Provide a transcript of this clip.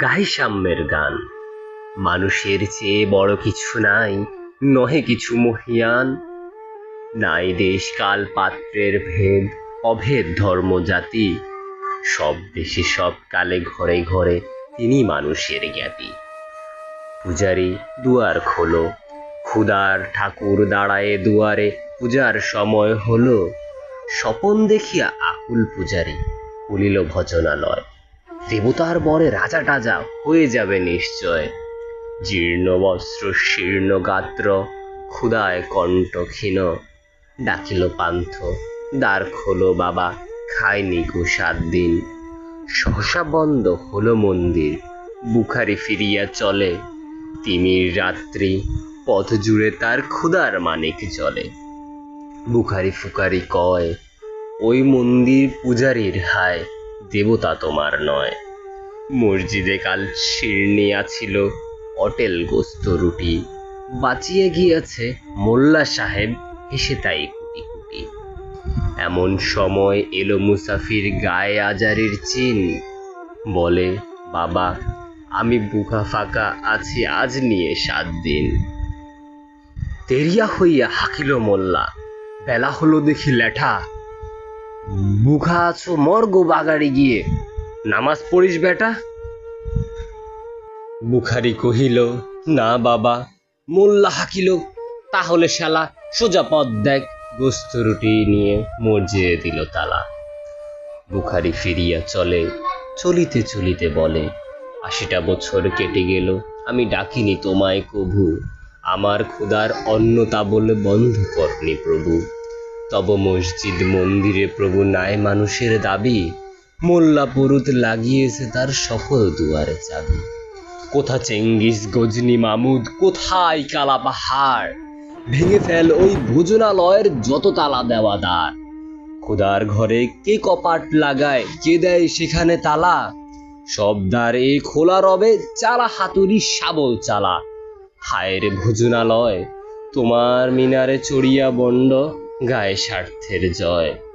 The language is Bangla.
গাই সাম্যের গান। মানুষের চেয়ে বড় কিছু নাই, নহে কিছু মহিয়ান। নাই দেশ কাল পাত্রের ভেদ, অভেদ ধর্ম জাতি। সব দেশে সব কালে ঘরে ঘরে তিনি মানুষের জ্ঞাতি। পূজারি দুয়ার খোলো ক্ষুদার ঠাকুর দাঁড়ায়ে দুয়ারে, পূজার সময় হলো। স্বপন দেখিয়া আকুল পূজারি খুলিল ভজনালয়। দেবতার বরে রাজা টাজা হয়ে যাবে নিশ্চয়। জীর্ণ বস্ত্র, শীর্ণ গাত্র ক্ষুদায় কণ্ঠ ক্ষীণ ডাকিল পান্থ, দ্বার খোলো বাবা, খায়নি গো সাত দিন। সহসা বন্ধ হলো মন্দির, বুখারি ফিরিয়া চলে। তিমির রাত্রি, পথ জুড়ে তার ক্ষুদার মানিক চলে। বুখারি ফুকারি কয়, ওই মন্দির পূজারীর হায় দেবতা তোমার নয়। মসজিদে কাল শিরনিয়া ছিল অটেল গোস্ত রুটি। বাঁচিয়ে গিয়েছে মোল্লা সাহেব হেসে তাই কুটি কুটি। এমন সময় এলো মুসাফির গায়ে আজারির চিন। বলে, বাবা, আমি বুকা ফাঁকা আছি, আজ নিয়ে সাত দিন। তেরিয়া হইয়া হাকিল মোল্লা। বেলা হলো দেখি লেঠা। বুখা আছো মর্গ বাগাড়ি গিয়ে। নামাজ পড়িস বেটা। বুখারি কহিল, না বাবা, মোল্লা হাকিল, তাহলে শালা সোজা পথ দেখ। গোস্ত রুটি নিয়ে মসজিদে দিল তালা। বুখারি ফিরিয়া চলে, চলিতে চলিতে বলে, আশিটা বছর কেটে গেল, আমি ডাকিনি তোমায় কভু। আমার ক্ষুদার অন্ন তা বলে বন্ধ করনি প্রভু। তব মসজিদ মন্দিরে প্রভু নাই মানুষের দাবি। মোল্লা পরুত লাগিয়েছে তার সকল দুয়ারে চাবি। কোথা চেঙ্গিস গজনি মামুদ, কোথায় কালা পাহাড়? ভেঙে ফেল ওই ভোজনালয়ের যত তালা দেওয়া দ্বার। খোদার ঘরে কে কপাট লাগায়, কে দেয় সেখানে তালা? সব দ্বার খোলা রবে চালা হাতুড়ি শাবল চালা। হায়ের ভোজনালয়, তোমার মিনারে চড়িয়া বন্ড গায়ে স্বার্থের জয়।